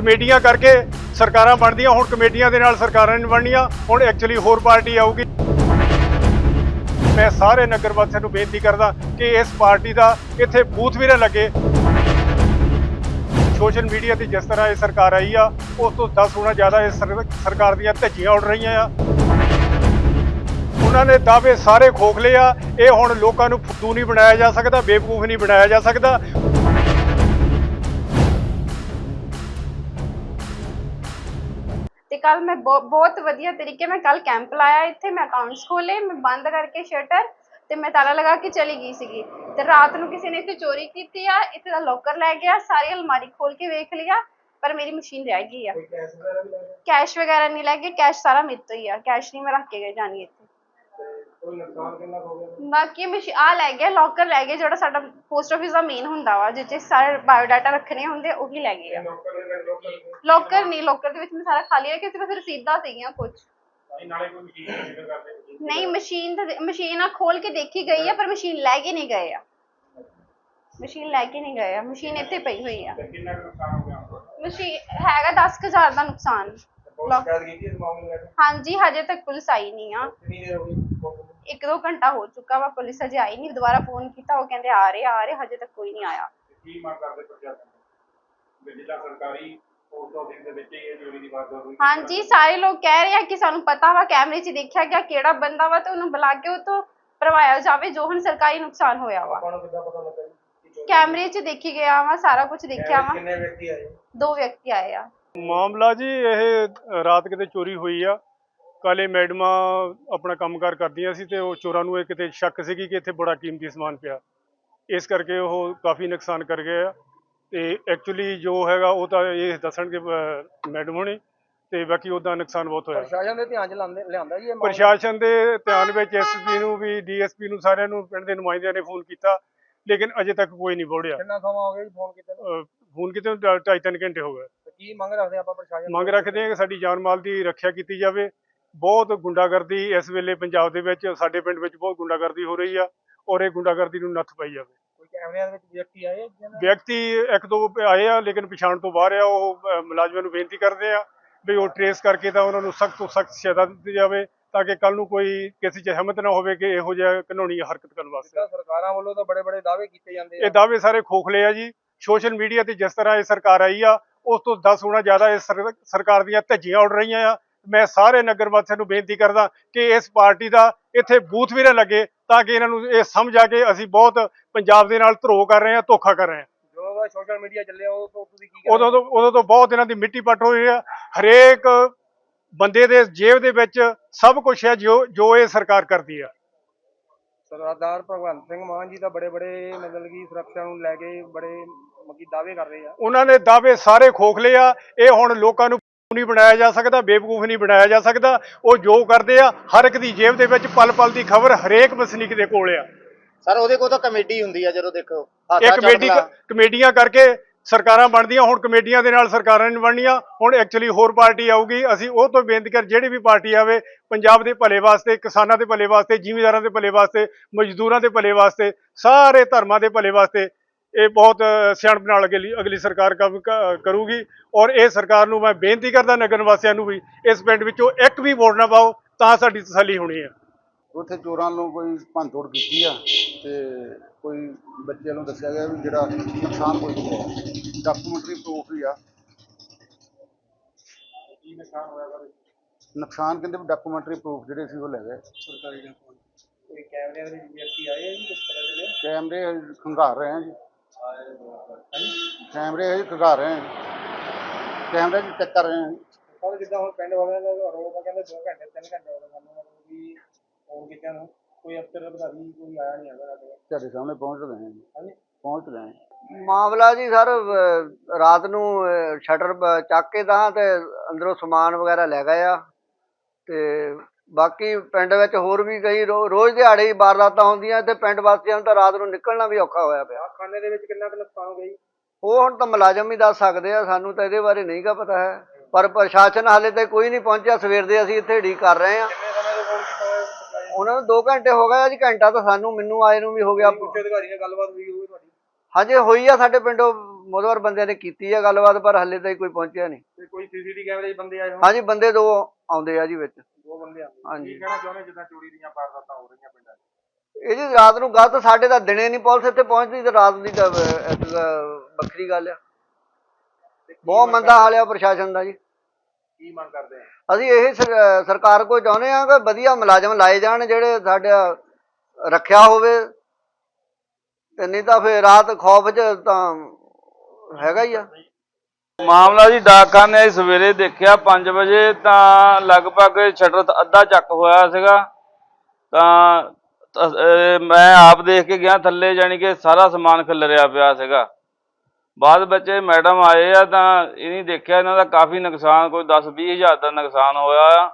ਕਮੇਟੀਆਂ ਕਰਕੇ ਸਰਕਾਰਾਂ ਬਣਦੀਆਂ, ਹੁਣ ਕਮੇਟੀਆਂ ਦੇ ਨਾਲ ਸਰਕਾਰਾਂ ਨਹੀਂ ਬਣਨੀਆਂ, ਹੁਣ ਐਕਚੁਅਲੀ ਹੋਰ ਪਾਰਟੀ ਆਊਗੀ। ਮੈਂ ਸਾਰੇ ਨਗਰ ਵਾਸੀਆਂ ਨੂੰ ਬੇਨਤੀ ਕਰਦਾ ਕਿ ਇਸ ਪਾਰਟੀ ਦਾ ਇੱਥੇ ਬੂਥ ਵੀ ਨਾ ਲੱਗੇ। ਸੋਸ਼ਲ ਮੀਡੀਆ ਤੇ ਜਿਸ ਤਰ੍ਹਾਂ ਇਹ ਸਰਕਾਰ ਆਈ ਆ, ਉਸ ਤੋਂ 10 ਗੁਣਾ ਜ਼ਿਆਦਾ ਇਹ ਸਰਕਾਰ ਦੀਆਂ ਧੱਜੀਆਂ ਉੱਡ ਰਹੀਆਂ ਆ। ਉਹਨਾਂ ਨੇ ਦਾਅਵੇ ਸਾਰੇ ਖੋਖਲੇ ਆ, ਇਹ ਹੁਣ ਲੋਕਾਂ ਨੂੰ ਫੁੱਦੂ ਨਹੀਂ ਬਣਾਇਆ ਜਾ ਸਕਦਾ, ਬੇਵਕੂਫ ਨਹੀਂ ਬਣਾਇਆ ਜਾ ਸਕਦਾ। ਕੱਲ ਮੈਂ ਬਹੁ- ਬਹੁਤ ਵਧੀਆ ਤਰੀਕੇ ਮੈਂ ਕੱਲ ਕੈਂਪ ਲਾਇਆ ਇੱਥੇ ਮੈਂ ਅਕਾਊਂਟਸ ਖੋਲੇ ਮੈਂ ਬੰਦ ਕਰਕੇ ਸ਼ਟਰ ਤੇ ਮੈਂ ਤਾਲਾ ਲਗਾ ਕੇ ਚਲੀ ਗਈ ਸੀਗੀ। ਤੇ ਰਾਤ ਨੂੰ ਕਿਸੇ ਨੇ ਇੱਥੇ ਚੋਰੀ ਕੀਤੀ ਆ ਇੱਥੇ ਦਾ ਲੋਕਰ ਲੈ ਗਿਆ ਸਾਰੀ ਅਲਮਾਰੀ ਖੋਲ ਕੇ ਵੇਖ ਲਿਆ ਪਰ ਮੇਰੀ ਮਸ਼ੀਨ ਰਹਿ ਗਈ ਆ। ਕੈਸ਼ ਵਗੈਰਾ ਨਹੀਂ ਲੈ ਗਏ ਕੈਸ਼ ਸਾਰਾ ਮੇਰੇ ਤੋਂ ਹੀ ਆ ਕੈਸ਼ ਨਹੀਂ ਮੈਂ ਰੱਖ ਕੇ ਗਈ ਜਾਣੀ ਇੱਥੇ। ਬਾਕੀ ਮਸ਼ੀ ਆ ਲੈ ਗਿਆ ਲੋਕਰ ਲੈ ਗਏ ਜਿਹੜਾ ਸਾਡਾ ਪੋਸਟ ਆਫਿਸ ਦਾ ਮੇਨ ਹੁੰਦਾ ਵਾ ਜਿੱਥੇ ਸਾਰੇ ਬਾਇਓਡਾਟਾ ਰੱਖਣੇ ਹੁੰਦੇ ਉਹੀ ਲੈ ਗਏ ਆ। ਲੋਕਰ ਨਹੀਂ ਲੋਕਰ ਦੇ ਵਿੱਚ ਮੈਂ ਸਾਰਾ ਖਾਲੀ ਰੱਖਿਆ ਸੀ ਬਸ ਰਸੀਦਾਂ ਸੀਗੀਆਂ ਕੁਝ ਨਹੀਂ ਮਸ਼ੀਨ ਤਾਂ ਮਸ਼ੀਨ ਆ ਖੋਲ ਕੇ ਦੇਖੀ ਗਈ ਆ ਪਰ ਮਸ਼ੀਨ ਲੈ ਕੇ ਨਹੀਂ ਗਏ ਆ। ਮਸ਼ੀਨ ਲੈ ਕੇ ਨਹੀਂ ਗਏ ਆ ਮਸ਼ੀਨ ਇੱਥੇ ਪਈ ਹੋਈ ਆ। ਮਸ਼ੀਨ ਹੈਗਾ 10000 ਦਾ ਨੁਕਸਾਨ। ਹਾਂਜੀ ਹਜੇ ਤੱਕ ਪੁਲਿਸ ਆਈ ਨਹੀਂ ਆ। ਇੱਕ ਦੋ ਘੰਟਾ ਹੋ ਚੁੱਕਾ ਵਾ ਪੁਲਿਸ ਅਜੇ ਆਈ ਨਹੀਂ ਦੁਬਾਰਾ ਫੋਨ ਕੀਤਾ ਉਹ ਕਹਿੰਦੇ ਆ ਰਹੇ ਆ ਰਹੇ ਹਜੇ ਤੱਕ ਕੋਈ ਨਹੀਂ ਆਇਆ। ਕੀ ਮੰਗ ਕਰਦੇ ਪ੍ਰਸ਼ਾਸਨ ਵੀ ਜਿਹੜਾ ਸਰਕਾਰੀ ਪੋਸਟ ਆਫਿਸ ਦੇ ਵਿੱਚ ਹੀ ਇਹ ਚੋਰੀ ਦੀ ਵਾਰਦਾਤ ਹੋਈ ਹਾਂਜੀ ਸਾਰੇ ਲੋਕ ਕਹਿ ਰਹੇ ਆ ਕਿ ਸਾਨੂੰ ਪਤਾ ਵਾ ਕੈਮਰੇ 'ਚ ਦੇਖਿਆ ਗਿਆ ਕਿਹੜਾ ਬੰਦਾ ਵਾ ਤੇ ਉਹਨੂੰ ਬੁਲਾ ਕੇ ਉਹ ਤੋਂ ਭਰਵਾਇਆ ਜਾਵੇ ਜੋ ਹੁਣ ਸਰਕਾਰੀ ਨੁਕਸਾਨ ਹੋਇਆ ਵਾ। ਆਪਾਂ ਨੂੰ ਕਿੱਦਾਂ ਪਤਾ ਲੱਗਾ ਜੀ ਕਿ ਚੋਰੀ ਕੈਮਰੇ 'ਚ ਦੇਖੀ ਗਿਆ ਵਾ ਸਾਰਾ ਕੁਝ ਦੇਖਿਆ ਵਾ। ਕਿੰਨੇ ਵਿਅਕਤੀ ਆਏ? ਦੋ ਵਿਅਕਤੀ ਆਏ ਆ। ਮਾਮਲਾ ਜੀ ਇਹ ਰਾਤ ਕਿਤੇ ਚੋਰੀ ਹੋਈ ਆ। ਕਾਲੇ ਮੈਡਮਾਂ ਆਪਣਾ ਕੰਮਕਾਰ ਕਰਦੀਆਂ ਸੀ ਤੇ ਉਹ ਚੋਰਾਂ ਨੂੰ ਇਹ ਕਿਤੇ ਸ਼ੱਕ ਸੀਗੀ ਕਿ ਇੱਥੇ ਬੜਾ ਕੀਮਤੀ ਸਮਾਨ ਪਿਆ। ਇਸ ਕਰਕੇ ਉਹ ਕਾਫੀ ਨੁਕਸਾਨ ਕਰ ਗਏ ਆ। ਤੇ ਐਕਚੁਅਲੀ ਜੋ ਹੈਗਾ ਉਹ ਤਾਂ ਇਹ ਦੱਸਣਗੇ ਮੈਡਮ ਹੋਣੀ ਤੇ ਬਾਕੀ ਉਹਦਾ ਨੁਕਸਾਨ ਬਹੁਤ ਹੋਇਆ। ਪ੍ਰਸ਼ਾਸਨ ਦੇ ਧਿਆਨ ਚ ਲਾਉਂਦੇ ਲਿਆਂਦਾ ਜੀ ਇਹ ਮਾਮਲਾ? ਪ੍ਰਸ਼ਾਸਨ ਦੇ ਧਿਆਨ ਵਿੱਚ ਐਸਪੀ ਨੂੰ ਵੀ ਡੀਐਸਪੀ ਨੂੰ ਸਾਰਿਆਂ ਨੂੰ ਪਿੰਡ ਦੇ ਨੁਮਾਇੰਦਿਆਂ ਨੇ ਫੋਨ ਕੀਤਾ ਲੇਕਿਨ ਅਜੇ ਤੱਕ ਕੋਈ ਨਹੀਂ ਬੋੜਿਆ ਕਿੰਨਾ ਸਮਾਂ ਹੋ ਗਿਆ ਜੀ ਫੋਨ ਕੀਤੇ ਨੂੰ? ਫੋਨ ਕੀਤੇ ਨੂੰ ਢਾਈ ਤਿੰਨ ਘੰਟੇ ਹੋ ਗਏ। ਤੇ ਕੀ ਮੰਗ ਰੱਖਦੇ ਆਪਾਂ ਪ੍ਰਸ਼ਾਸਨ ਮੰਗ ਰੱਖਦੇ ਹਾਂ ਕਿ ਸਾਡੀ ਜਾਨ ਮਾਲ ਦੀ ਰੱਖਿਆ ਕੀਤੀ ਜਾਵੇ। ਬਹੁਤ ਗੁੰਡਾਗਰਦੀ ਇਸ ਵੇਲੇ ਪੰਜਾਬ ਦੇ ਵਿੱਚ ਸਾਡੇ ਪਿੰਡ ਵਿੱਚ ਬਹੁਤ ਗੁੰਡਾਗਰਦੀ ਹੋ ਰਹੀ ਆ ਔਰ ਇਹ ਗੁੰਡਾਗਰਦੀ ਨੂੰ ਨੱਥ ਪਾਈ ਜਾਵੇ। ਕੋਈ ਕੈਮਰਿਆਂ ਦੇ ਵਿੱਚ ਵਿਅਕਤੀ ਆਏ ਵਿਅਕਤੀ ਇੱਕ ਦੋ ਆਏ ਆ ਲੇਕਿਨ ਪਛਾਣ ਤੋਂ ਬਾਹਰ ਆ ਉਹ ਮੁਲਾਜ਼ਮਾਂ ਨੂੰ ਬੇਨਤੀ ਕਰਦੇ ਆ ਵੀ ਉਹ ਟਰੇਸ ਕਰਕੇ ਤਾਂ ਉਹਨਾਂ ਨੂੰ ਸਖਤ ਤੋਂ ਸਖਤ ਸਜ਼ਾ ਦਿੱਤੀ ਜਾਵੇ ਤਾਂ ਕਿ ਕੱਲ ਨੂੰ ਕੋਈ ਕਿਸੇ 'ਚ ਹਿੰਮਤ ਨਾ ਹੋਵੇ ਕਿ ਇਹੋ ਜਿਹਾ ਕਾਨੂੰਨੀ ਹਰਕਤ ਕਰਨ ਵਾਸਤੇ। ਸਰਕਾਰਾਂ ਵੱਲੋਂ ਤਾਂ ਬੜੇ ਬੜੇ ਦਾਅਵੇ ਕੀਤੇ ਜਾਂਦੇ ਆ। ਇਹ ਦਾਅਵੇ ਸਾਰੇ ਖੋਖਲੇ ਆ ਜੀ। ਸੋਸ਼ਲ ਮੀਡੀਆ ਤੇ ਜਿਸ ਤਰ੍ਹਾਂ ਇਹ ਸਰਕਾਰ ਆਈ ਆ ਉਸ ਤੋਂ 10 ਗੁਣਾ ਜ਼ਿਆਦਾ ਇਸ ਸਰ- ਸਰਕਾਰ ਦੀਆਂ ਧੱਜੀਆਂ ਉੱਡ ਰਹੀਆਂ ਆ। ਮੈਂ ਸਾਰੇ ਨਗਰ ਵਾਸੀਆਂ ਨੂੰ ਬੇਨਤੀ ਕਰਦਾ ਕਿ ਇਸ ਪਾਰਟੀ ਦਾ ਇੱਥੇ ਬੂਥ ਵੀ ਨਾ ਲੱਗੇ ਤਾਂ ਕਿ ਇਹਨਾਂ ਨੂੰ ਇਹ ਸਮਝ ਆ ਕੇ ਅਸੀਂ ਬਹੁਤ ਪੰਜਾਬ ਦੇ ਨਾਲ ਧਰੋਹ ਕਰ ਰਹੇ ਹਾਂ ਧੋਖਾ ਕਰ ਰਹੇ ਹਾਂ। ਦਾ ਸੋਸ਼ਲ ਮੀਡੀਆ ਚੱਲਿਆ ਉਹ ਤੋਂ ਤੁਸੀਂ ਕੀ ਉਦੋਂ ਤੋਂ ਉਦੋਂ ਤੋਂ ਬਹੁਤ ਇਹਨਾਂ ਦੀ ਮਿੱਟੀ ਪੱਟ ਹੋਈ ਆ। ਹਰੇਕ ਬੰਦੇ ਦੇ ਜੇਬ ਦੇ ਵਿੱਚ ਸਭ ਕੁਝ ਹੈ ਜੋ ਜੋ ਇਹ ਸਰਕਾਰ ਕਰਦੀ ਆ। ਸਰਦਾਰ ਭਗਵੰਤ ਸਿੰਘ ਮਾਨ ਜੀ ਤਾਂ ਬੜੇ ਬੜੇ ਮਤਲਬ ਕਿ ਸੁਰੱਖਿਆ ਨੂੰ ਲੈ ਕੇ ਬੜੇ ਮੱਕੀ ਦਾਅਵੇ ਕਰ ਰਹੇ ਆ। ਉਹਨਾਂ ਨੇ ਦਾਅਵੇ ਸਾਰੇ ਖੋਖਲੇ ਆ। ਇਹ ਹੁਣ ਲੋਕਾਂ ਨੂੰ ਨਹੀਂ ਬਣਾਇਆ ਜਾ ਸਕਦਾ ਬੇਵਕੂਫ ਨਹੀਂ ਬਣਾਇਆ ਜਾ ਸਕਦਾ। ਉਹ ਜੋ ਕਰਦੇ ਆ ਹਰ ਇੱਕ ਦੀ ਜੇਬ ਦੇ ਵਿੱਚ ਪਲ ਪਲ ਦੀ ਖਬਰ ਹਰੇਕ ਵਸਨੀਕ ਦੇ ਕੋਲ ਆ। ਸਰ ਉਹਦੇ ਕੋਲ ਤਾਂ ਕਮੇਟੀ ਹੁੰਦੀ ਆ ਜਦੋਂ ਦੇਖੋ ਇਹ ਕਮੇਟੀ। ਕਮੇਟੀਆਂ ਕਰਕੇ ਸਰਕਾਰਾਂ ਬਣਦੀਆਂ ਹੁਣ ਕਮੇਟੀਆਂ ਦੇ ਨਾਲ ਸਰਕਾਰਾਂ ਨਹੀਂ ਬਣਨੀਆਂ। ਹੁਣ ਐਕਚੁਅਲੀ ਹੋਰ ਪਾਰਟੀ ਆਊਗੀ ਅਸੀਂ ਉਹ ਤੋਂ ਬੇਨਤੀ ਕਰ ਜਿਹੜੀ ਵੀ ਪਾਰਟੀ ਆਵੇ ਪੰਜਾਬ ਦੇ ਭਲੇ ਵਾਸਤੇ ਕਿਸਾਨਾਂ ਦੇ ਭਲੇ ਵਾਸਤੇ ਜ਼ਿਮੀਂਦਾਰਾਂ ਦੇ ਭਲੇ ਵਾਸਤੇ ਮਜ਼ਦੂਰਾਂ ਦੇ ਭਲੇ ਵਾਸਤੇ ਸਾਰੇ ਧਰਮਾਂ ਦੇ ਭਲੇ ਵਾਸਤੇ ਇਹ ਬਹੁਤ ਸਿਆਣਪ ਨਾਲ ਅਗਲੀ ਅਗਲੀ ਸਰਕਾਰ ਕੰਮ ਕਰੂਗੀ। ਔਰ ਇਹ ਸਰਕਾਰ ਨੂੰ ਮੈਂ ਬੇਨਤੀ ਕਰਦਾ ਨਗਰ ਵਾਸੀਆਂ ਨੂੰ ਵੀ ਇਸ ਪਿੰਡ ਵਿੱਚੋਂ ਇੱਕ ਵੀ ਵੋਟ ਨਾ ਪਾਓ ਤਾਂ ਸਾਡੀ ਤਸੱਲੀ ਹੋਣੀ ਹੈ। ਉੱਥੇ ਚੋਰਾਂ ਨੂੰ ਕੋਈ ਭੰਨਤੋੜ ਕੀਤੀ ਆ ਤੇ ਕੋਈ ਬੱਚਿਆਂ ਨੂੰ ਦੱਸਿਆ ਗਿਆ ਵੀ ਜਿਹੜਾ ਨੁਕਸਾਨ ਕੋਈ ਹੋਇਆ ਡਾਕੂਮੈਂਟਰੀ ਪ੍ਰੂਫ ਵੀ ਆ। ਕੀ ਨੁਕਸਾਨ ਹੋਇਆ ਨੁਕਸਾਨ ਕਹਿੰਦੇ ਵੀ ਡਾਕੂਮੈਂਟਰੀ ਪ੍ਰੂਫ ਜਿਹੜੇ ਸੀ ਉਹ ਲੈ ਗਏ। ਸਰਕਾਰੀ ਡਾਕੂਮੈਂਟ ਦੇ ਵਿੱਚ ਵਿਅਕਤੀ ਆਏ ਆ ਜੀ ਕਿਸ ਤਰ੍ਹਾਂ ਦੇ? ਕੈਮਰੇ ਖੰਗਾਰ ਰਹੇ ਆ ਜੀ। ਕੈਮਰੇ ਹਜੇ ਖੰਗਾਰ ਰਹੇ ਆ ਕੈਮਰੇ ਜੀ ਚੈੱਕ ਕਰ ਰਹੇ ਆ ਕੱਲ ਜਿੱਦਾਂ ਹੁਣ ਪਿੰਡ ਵਾਲਿਆਂ ਦਾ ਰੋਲ ਤਾਂ ਕਹਿੰਦੇ 2 ਘੰਟੇ 3 ਘੰਟੇ ਹੋ ਗਏ ਸਾਨੂੰ ਮਤਲਬ ਕਿ ਫੋਨ ਕੀਤਿਆਂ ਨੂੰ। ਕੋਈ ਅਫਸਰ ਅਧਿਕਾਰੀ ਕੋਈ ਆਇਆ ਨਹੀਂ ਹੈਗਾ ਸਾਡੇ। ਤੁਹਾਡੇ ਸਾਹਮਣੇ ਪਹੁੰਚ ਗਏ ਹਾਂਜੀ। ਪਹੁੰਚ ਗਏ ਆ ਮਾਮਲਾ ਜੀ ਸਰ ਅਹ ਰਾਤ ਨੂੰ ਸ਼ਟਰ ਚੱਕ ਕੇ ਤਾਂ ਤੇ ਅੰਦਰੋਂ ਸਮਾਨ ਵਗੈਰਾ ਲੈ ਗਏ ਆ। ਤੇ ਬਾਕੀ ਪਿੰਡ ਵਿੱਚ ਹੋਰ ਵੀ ਕਈ ਰੋ- ਰੋਜ਼ ਦਿਹਾੜੇ ਹੀ ਵਾਰਦਾਤਾਂ ਹੁੰਦੀਆਂ ਤੇ ਪਿੰਡ ਵਾਸੀਆਂ ਨੂੰ ਤਾਂ ਰਾਤ ਨੂੰ ਨਿਕਲਣਾ ਵੀ ਔਖਾ ਹੋਇਆ ਪਿਆ। ਖਾਨੇ ਦੇ ਵਿੱਚ ਕਿੰਨਾ ਕੁ ਨੁਕਸਾਨ ਹੋ ਗਿਆ ਜੀ? ਉਹ ਹੁਣ ਤਾਂ ਮੁਲਾਜ਼ਮ ਹੀ ਦੱਸ ਸਕਦੇ ਆ ਸਾਨੂੰ ਤਾਂ ਇਹਦੇ ਬਾਰੇ ਨਹੀਂ ਗਾ ਪਤਾ ਹੈ। ਪਰ ਪ੍ਰਸ਼ਾਸਨ ਹਾਲੇ ਤੱਕ ਕੋਈ ਨਹੀਂ ਪਹੁੰਚਿਆ ਸਵੇਰ ਦੇ ਅਸੀਂ ਇੱਥੇ ਢੀ ਕਰ ਰਹੇ ਆ ਕਿੰਨੇ ਸਮੇਂ ਤੋਂ ਫੋਨ ਕੀਤਾ ਹੋਇਆ ਸਰਕਾਰੀ ਉਹਨਾਂ ਨੂੰ 2 ਘੰਟੇ ਹੋ ਗਏ ਆ ਜੀ ਘੰਟਾ ਤਾਂ ਸਾਨੂੰ ਮੈਨੂੰ ਆਏ ਨੂੰ ਵੀ ਹੋ ਗਿਆ। ਉੱਚ ਅਧਿਕਾਰੀ ਨਾਲ ਗੱਲਬਾਤ ਹੋਈ ਹੋਵੇ ਤੁਹਾਡੀ? ਹਜੇ ਹੋਈ ਆ ਸਾਡੇ ਪਿੰਡੋਂ ਮੋਦਵਰ ਬੰਦਿਆਂ ਨੇ ਕੀਤੀ ਆ ਗੱਲਬਾਤ ਪਰ ਹੱਲੇ ਤਾਈਂ ਕੋਈ ਪਹੁੰਚਿਆ ਨਹੀਂ। ਤੇ ਕੋਈ ਸੀਸੀਟੀਵੀ ਕੈਮਰੇ 'ਚ ਬੰਦੇ ਆਏ ਹੋਣ? ਹਾਂਜੀ ਬੰਦੇ ਦੋ ਆਉਂਦੇ ਆ ਜੀ ਵਿੱਚ। ਬੰਦੇ ਆਉਂਦੇ। ਹਾਂਜੀ। ਕੀ ਕਹਿਣਾ ਚਾਹੁੰਦੇ ਜਿੱਦਾਂ ਚੋਰੀ ਦੀਆਂ ਵਾਰਦਾਤਾਂ ਹੋ ਰਹੀਆਂ ਪਿੰਡਾਂ 'ਚ? ਇਹ ਜੀ ਰਾਤ ਨੂੰ ਗਲਤ ਸਾਡੇ ਤਾਂ ਦਿਨੇ ਨਹੀਂ ਪੁਲਿਸ ਇੱਥੇ ਪਹੁੰਚਦੀ ਤੇ ਰਾਤ ਦੀ ਤਾਂ ਇੱਕ ਵੱਖਰੀ ਗੱਲ ਆ। ਬਹੁਤ ਮੰਦਾ ਹਾਲ ਆ ਪ੍ਰਸ਼ਾਸਨ ਦਾ ਜੀ। ਕੀ ਮੰਗ ਕਰਦੇ ਆ? ਅਸੀਂ ਇਹ ਸਰ- ਸਰਕਾਰ ਕੋਲ ਚਾਹੁੰਦੇ ਆ ਕਿ ਵਧੀਆ ਮੁਲਾਜ਼ਮ ਲਾਏ ਜਾਣ ਜਿਹੜੇ ਸਾਡਾ ਰੱਖਿਆ ਹੋਵੇ। ਤੇ ਨਹੀਂ ਤਾਂ ਫਿਰ ਰਾਤ ਖੌਫ 'ਚ ਤਾਂ ਹੈਗਾ ਹੀ ਆ। ਮਾਮਲਾ ਜੀ ਡਾਕਖਾਨੇ ਅਸੀਂ ਸਵੇਰੇ ਦੇਖਿਆ 5 ਵਜੇ ਤਾਂ ਲਗਭਗ ਸ਼ਟਰ ਅੱਧਾ ਚੱਕ ਹੋਇਆ ਸੀਗਾ। ਤਾਂ ਮੈਂ ਆਪ ਦੇਖ ਕੇ ਗਿਆ, ਥੱਲੇ ਜਾਣੀ ਕਿ ਸਾਰਾ ਸਮਾਨ ਖਿਲਰਿਆ ਪਿਆ ਸੀਗਾ। ਬਾਅਦ ਵਿੱਚ ਮੈਡਮ ਆਏ ਆ ਤਾਂ ਇਹਨੇ ਦੇਖਿਆ ਇਹਨਾਂ ਦਾ ਕਾਫੀ ਨੁਕਸਾਨ, ਕੋਈ 10-20 ਹਜ਼ਾਰ ਦਾ ਨੁਕਸਾਨ ਹੋਇਆ ਆ।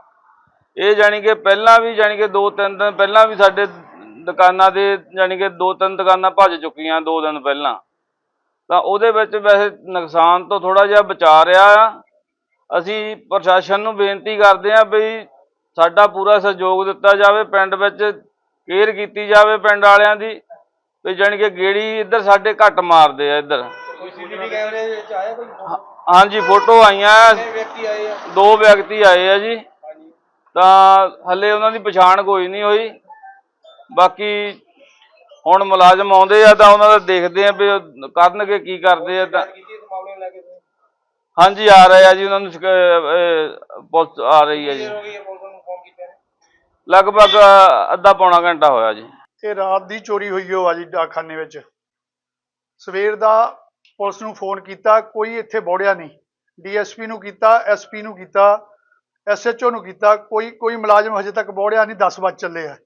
ਇਹ ਜਾਣੀ ਕਿ ਪਹਿਲਾਂ ਵੀ ਜਾਣੀ ਕਿ ਦੋ ਤਿੰਨ ਦਿਨ ਪਹਿਲਾਂ ਵੀ ਸਾਡੇ ਦੁਕਾਨਾਂ ਦੇ ਜਾਣੀ ਕਿ ਦੋ ਤਿੰਨ ਦੁਕਾਨਾਂ ਭੱਜ ਚੁੱਕੀਆਂ ਦੋ ਦਿਨ ਪਹਿਲਾਂ। ਤਾਂ ਉਹਦੇ ਵਿੱਚ ਵੈਸੇ ਨੁਕਸਾਨ ਤੋਂ ਥੋੜਾ ਜਿਹਾ ਬਚਾ ਰਿਹਾ ਆ। ਅਸੀਂ ਪ੍ਰਸ਼ਾਸਨ ਨੂੰ ਬੇਨਤੀ ਕਰਦੇ ਹਾਂ ਵੀ ਸਾਡਾ ਪੂਰਾ ਸਹਿਯੋਗ ਦਿੱਤਾ ਜਾਵੇ ਪਿੰਡ ਵਿੱਚ ਕੇਅਰ ਕੀਤੀ ਜਾਵੇ ਪਿੰਡ ਵਾਲਿਆਂ ਦੀ ਵੀ ਜਾਣੀ ਕਿ ਗੇੜੀ ਇੱਧਰ ਸਾਡੇ ਘੱਟ ਮਾਰਦੇ ਆ ਇੱਧਰ। ਹਾਂਜੀ ਫੋਟੋ ਆਈਆਂ ਆ। ਦੋ ਵਿਅਕਤੀ ਆਏ ਆ ਜੀ। ਤਾਂ ਹੱਲੇ ਉਹਨਾਂ ਦੀ ਪਛਾਣ ਕੋਈ ਨਹੀਂ ਹੋਈ। ਬਾਕੀ ਹੁਣ ਮੁਲਾਜ਼ਮ ਆਉਂਦੇ ਆ ਤਾਂ ਉਹਨਾਂ ਦਾ ਦੇਖਦੇ ਆ ਵੀ ਉਹ ਕਰਨਗੇ ਕੀ ਕਰਦੇ ਆ ਤਾਂ। ਕੀਤੀ ਇਸ ਮਾਮਲੇ ਨੂੰ ਲੈ ਕੇ ਤੁਸੀਂ ਹਾਂਜੀ ਆ ਰਹੇ ਆ ਜੀ ਉਹਨਾਂ ਨੂੰ ਸ਼ਿਕਾ- ਇਹ ਪੁਲਿਸ ਆ ਰਹੀ ਹੈ ਜੀ। ਹੋ ਗਈ ਹੈ ਪੁਲਿਸ ਨੂੰ ਫੋਨ ਕੀਤਾ ਨੇ? ਲਗਭਗ ਅੱਧਾ ਪੌਣਾ ਘੰਟਾ ਹੋਇਆ ਜੀ। ਇਹ ਰਾਤ ਦੀ ਚੋਰੀ ਹੋਈ ਹੋ ਆ ਜੀ ਡਾਕਖਾਨੇ ਵਿੱਚ। ਸਵੇਰ ਦਾ ਪੁਲਿਸ ਨੂੰ ਫੋਨ ਕੀਤਾ ਕੋਈ ਇੱਥੇ ਬੋੜਿਆ ਨਹੀਂ। ਡੀਐਸਪੀ ਨੂੰ ਕੀਤਾ ਐਸਪੀ ਨੂੰ ਕੀਤਾ ਐਸਐਚਓ ਨੂੰ ਕੀਤਾ ਕੋਈ ਕੋਈ ਮੁਲਾਜ਼ਮ ਹਜੇ ਤੱਕ ਬੋੜਿਆ ਨਹੀਂ 10 ਵਜੇ ਚੱਲੇ ਆ।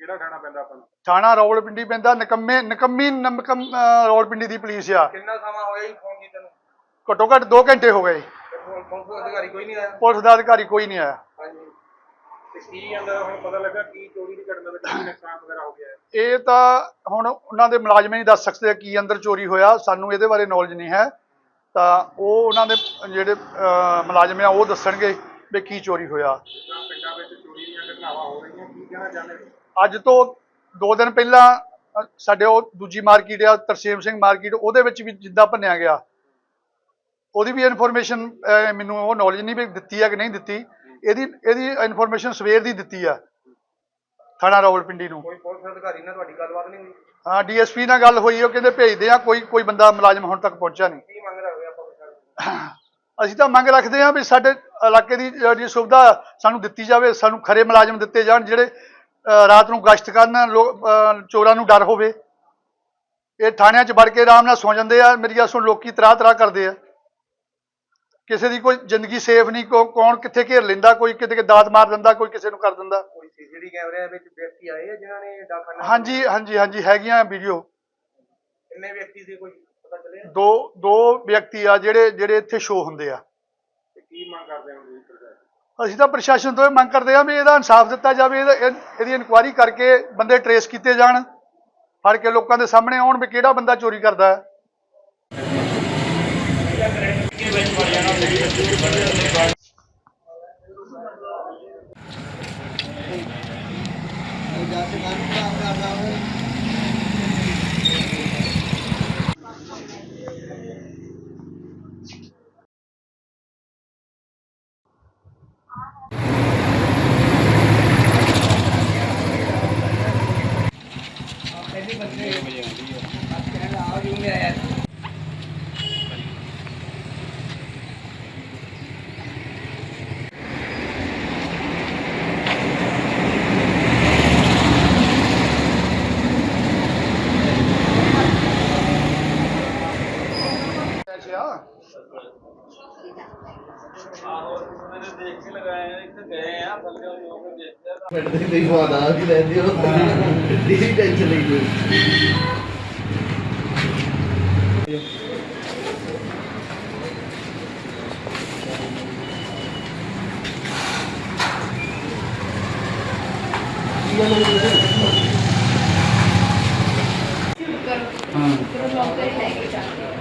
ਕਿਹੜਾ ਖਾਣਾ ਪੈਂਦਾ ਆਪਾਂ ਨੂੰ? ਥਾਣਾ ਰੌਲਪਿੰਡੀ ਪੈਂਦਾ ਨਿਕੰਮੇ ਨਿਕੰਮੀ ਨਮਕਮ ਰੌਲਪਿੰਡੀ ਦੀ ਪੁਲਿਸ ਆ। ਕਿੰਨਾ ਸਮਾਂ ਹੋਇਆ ਜੀ ਫੋਨ ਕੀਤੇ ਨੂੰ? ਘੱਟੋ ਘੱਟ 2 ਘੰਟੇ ਹੋ ਗਏ। ਪੁਲਿਸ ਪੁਲਿਸ ਅਧਿਕਾਰੀ ਕੋਈ ਨਹੀਂ ਆਇਆ? ਪੁਲਿਸ ਦਾ ਅਧਿਕਾਰੀ ਕੋਈ ਨਹੀਂ ਆਇਆ। ਹਾਂਜੀ। ਤੇ ਕੀ ਅੰਦਰ ਹੁਣ ਪਤਾ ਲੱਗਾ ਕੀ ਚੋਰੀ ਦੀ ਘਟਨਾ ਵਿੱਚ ਕੀ ਨੁਕਸਾਨ ਵਗੈਰਾ ਹੋ ਗਿਆ ਹੈ? ਇਹ ਤਾਂ ਹੁਣ ਉਹਨਾਂ ਦੇ ਮੁਲਾਜ਼ਮ ਨਹੀਂ ਦੱਸ ਸਕਦੇ ਕੀ ਅੰਦਰ ਚੋਰੀ ਹੋਇਆ। ਸਾਨੂੰ ਇਹਦੇ ਬਾਰੇ ਨੌਲੇਜ ਨਹੀਂ ਹੈ। ਤਾਂ ਉਹ ਉਹਨਾਂ ਦੇ ਜਿਹੜੇ ਮੁਲਾਜ਼ਮ ਆ ਉਹ ਦੱਸਣਗੇ ਵੀ ਕੀ ਚੋਰੀ ਹੋਇਆ। ਪਿੰਡਾਂ ਵਿੱਚ ਚੋਰੀ ਦੀਆਂ ਘਟਨਾਵਾਂ ਹੋ ਰਹੀਆਂ ਕੀ ਕਹਿਣਾ ਚਾਹੁੰਦੇ ਅੱਜ ਤੋਂ 2 ਦਿਨ ਪਹਿਲਾਂ ਸਾਡੇ ਉਹ ਦੂਜੀ ਮਾਰਕੀਟ ਆ ਤਰਸੇਮ ਸਿੰਘ ਮਾਰਕੀਟ ਉਹਦੇ ਵਿੱਚ ਵੀ ਜਿੱਦਾਂ ਭੰਨਿਆ ਗਿਆ। ਉਹਦੀ ਵੀ ਇਨਫੋਰਮੇਸ਼ਨ ਮੈਨੂੰ ਉਹ ਨੌਲੇਜ ਨਹੀਂ ਵੀ ਦਿੱਤੀ ਆ ਕਿ ਨਹੀਂ ਦਿੱਤੀ। ਇਹਦੀ ਇਹਦੀ ਇਨਫੋਰਮੇਸ਼ਨ ਸਵੇਰ ਦੀ ਦਿੱਤੀ ਆ ਥਾਣਾ ਰਾਵਲਪਿੰਡੀ ਨੂੰ। ਕੋਈ ਪੁਲਿਸ ਅਧਿਕਾਰੀ ਨਾਲ ਤੁਹਾਡੀ ਗੱਲਬਾਤ ਨਹੀਂ ਹੋਈ? ਹਾਂ ਡੀਐਸਪੀ ਨਾਲ ਗੱਲ ਹੋਈ ਉਹ ਕਹਿੰਦੇ ਭੇਜਦੇ ਆ ਕੋਈ ਕੋਈ ਬੰਦਾ ਮੁਲਾਜ਼ਮ ਹੁਣ ਤੱਕ ਪਹੁੰਚਿਆ ਨਹੀਂ। ਕੀ ਮੰਗ ਰਹੇ ਆਪਾਂ ਅਸੀਂ ਤਾਂ ਮੰਗ ਰੱਖਦੇ ਹਾਂ ਵੀ ਸਾਡੇ ਇਲਾਕੇ ਦੀ ਜਿਹੜੀ ਸੁਵਿਧਾ ਸਾਨੂੰ ਦਿੱਤੀ ਜਾਵੇ ਸਾਨੂੰ ਖਰੇ ਮੁਲਾਜ਼ਮ ਦਿੱਤੇ ਜਾਣ ਜਿਹੜੇ ਰਾਤ ਨੂੰ ਗਸ਼ਤ ਕਰਨ ਚੋਰਾਂ ਨੂੰ ਡਰ ਹੋਵੇ। ਇਹ ਥਾਣਿਆਂ 'ਚ ਵੜ ਕੇ ਆਰਾਮ ਨਾਲ ਸੌ ਜਾਂਦੇ ਆ। ਮੇਰੀ ਗੱਲ ਸੁਣ ਲੋਕੀ ਤਰਾ ਤਰਾ ਕਰਦੇ ਆ। ਕਿਸੇ ਦੀ ਕੋਈ ਜ਼ਿੰਦਗੀ ਸੇਫ ਨਹੀਂ ਕੌਣ ਕਿੱਥੇ ਘੇਰ ਲੈਂਦਾ ਕੋਈ ਕਿਤੇ ਕਿ ਦਾਤ ਮਾਰ ਦਿੰਦਾ ਕੋਈ ਕਿਸੇ ਨੂੰ ਕਰ ਦਿੰਦਾ। ਕੋਈ ਸੀਸੀਟੀਵੀ ਕੈਮਰੇ ਵਿੱਚ ਵਿਅਕਤੀ ਆਏ ਆ ਜਿਨ੍ਹਾਂ ਨੇ ਡਾਕਖਾਨਾ ਹਾਂਜੀ ਹਾਂਜੀ ਹਾਂਜੀ ਹੈਗੀਆਂ ਵੀਡੀਓ। ਕਿੰਨੇ ਵਿਅਕਤੀ ਸੀ ਕੋਈ? ਪਤਾ ਚੱਲਿਆ? ਦੋ ਦੋ ਵਿਅਕਤੀ ਆ ਜਿਹੜੇ ਜਿਹੜੇ ਇੱਥੇ ਸ਼ੋਅ ਹੁੰਦੇ ਆ। ਕੀ ਮੰਗ ਕਰਦੇ ਅਸੀਂ ਤਾਂ ਪ੍ਰਸ਼ਾਸਨ ਤੋਂ ਇਹ ਮੰਗ ਕਰਦੇ ਹਾਂ ਵੀ ਇਹਦਾ ਇਨਸਾਫ ਦਿੱਤਾ ਜਾਵੇ, ਇਹਦੀ ਇਨਕੁਆਇਰੀ ਕਰਕੇ ਬੰਦੇ ਟਰੇਸ ਕੀਤੇ ਜਾਣ, ਫੜ ਕੇ ਲੋਕਾਂ ਦੇ ਸਾਹਮਣੇ ਆਉਣ ਵੀ ਕਿਹੜਾ ਬੰਦਾ ਚੋਰੀ ਕਰਦਾ ਹੈ। ਦੇਖ ਕੇ ਲਗਾਏ ਆ ਇੱਥੇ ਗਏ ਆ ਥੱਲੇ ਲੋਕ ਦੇਖਦੇ ਆ ਪਿੰਡ ਦੇ ਕੋਈ ਮਾਦਾ ਵੀ ਲੈਂਦੀ ਉਹ ਦੀ ਟੈਨਸ਼ਨ ਲਈ ਕੋਈ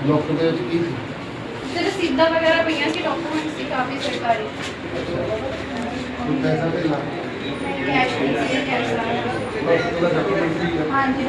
ਲੋਕ ਦੇ ਵਿੱਚ ਕੀ ਰਸੀਦਾਂ ਵਗੈਰਾ ਪਈਆਂ ਸੀ ਡਾਕੂਮੈਂਟ ਸੀ ਕਾਫੀ ਸਰਕਾਰੀ। ਕੋਈ ਪੈਸਾ ਤੇ ਲਾ ਕੈਸ਼ ਨਹੀਂ ਸੀ ਕੈਸ਼ ਉਹਦਾ ਡਾਕੂਮੈਂਟ ਹਾਂਜੀ।